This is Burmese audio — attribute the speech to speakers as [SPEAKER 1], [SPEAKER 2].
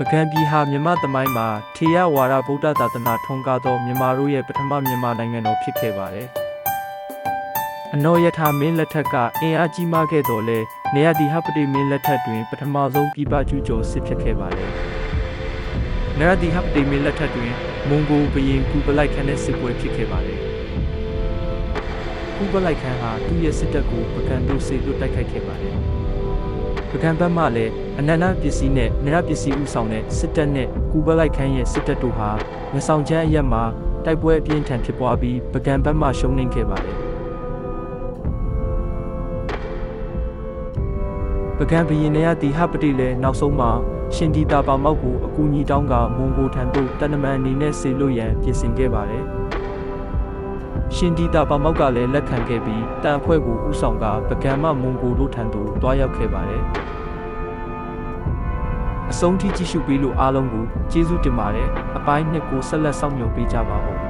[SPEAKER 1] ပကံပြည်ဟာမြမသမိုင်းမှာထေရဝါဒဗုဒ္ဓသာသနာထွန်းကားသောမြန်မာတို့ရဲ့ပထမမြန်မာနိုင်ငံတော်ဖြစ်ခဲ့ပါတယ်။အနောယထာမင်းလက်ထက်ကအင်အားကြီးမားခဲ့တော်လဲနေရဒီဟပတိမင်းလက်ထက်တွင် ပထမဆုံးပြည်ပကျူးကျော်စစ်ဖြစ်ခဲ့ပါတယ်။နေရဒီဟပတိမင်းလက်ထက်တွင်မွန်ဂိုဘီရင်ကူပလိုက်ခန်းတဲ့စစ်ပွဲဖြစ်ခဲ့ပါတယ်။ကူပလိုက်ခန်းဟာသူ့ရဲ့စစ်တပ်ကိုပကံတို့စေလွတ်တိုက်ခိုက်ခဲ့ပါတယ်။ပ ကံဘက်မှလည်းအနန္တပစ္စည်းနဲ့နရပစ္စည်းဥဆောင်တဲ့စစ်တပ်နဲ့ကူဘလိုက်ခန်းရဲ့စစ်တပ်တို့ဟာငဆောင်ချမ်းအရက်မှာတိုက်ပွဲအပြင်းထန်ဖြစ်ပွားပြီးပကံဘက်မှရှုံးနိမ့်ခဲ့ပါတယ်ပကံဘီရင်ရတီဟပတိလည်းနောက်ဆုံးမှာရှင်ဒီတာပါမောက်ကိုအကူအညီတောင်းကမွန်ဂိုထံသို့တန်တမန်အနေနဲ့ဆေလို့ရန်ပြင်ဆင်ခဲ့ပါတယ် ရှင်ဒီတာပါမောက်ကလည်းလက်ခံခဲ့ပြီးတန်အဖွဲ့ကိုဥဆောင်ကပကံမမွန်ဂိုတို့ထံသို့တွားရောက်ခဲ့ပါတယ်အဆုံးထိကြည့်ရှုပေးလို့အားလုံးကိုကျေးဇူးတင်ပါတယ်အပိုင်းနှစ်ကိုဆက်လက်ဆောင်မြော်ပေးကြပါဦး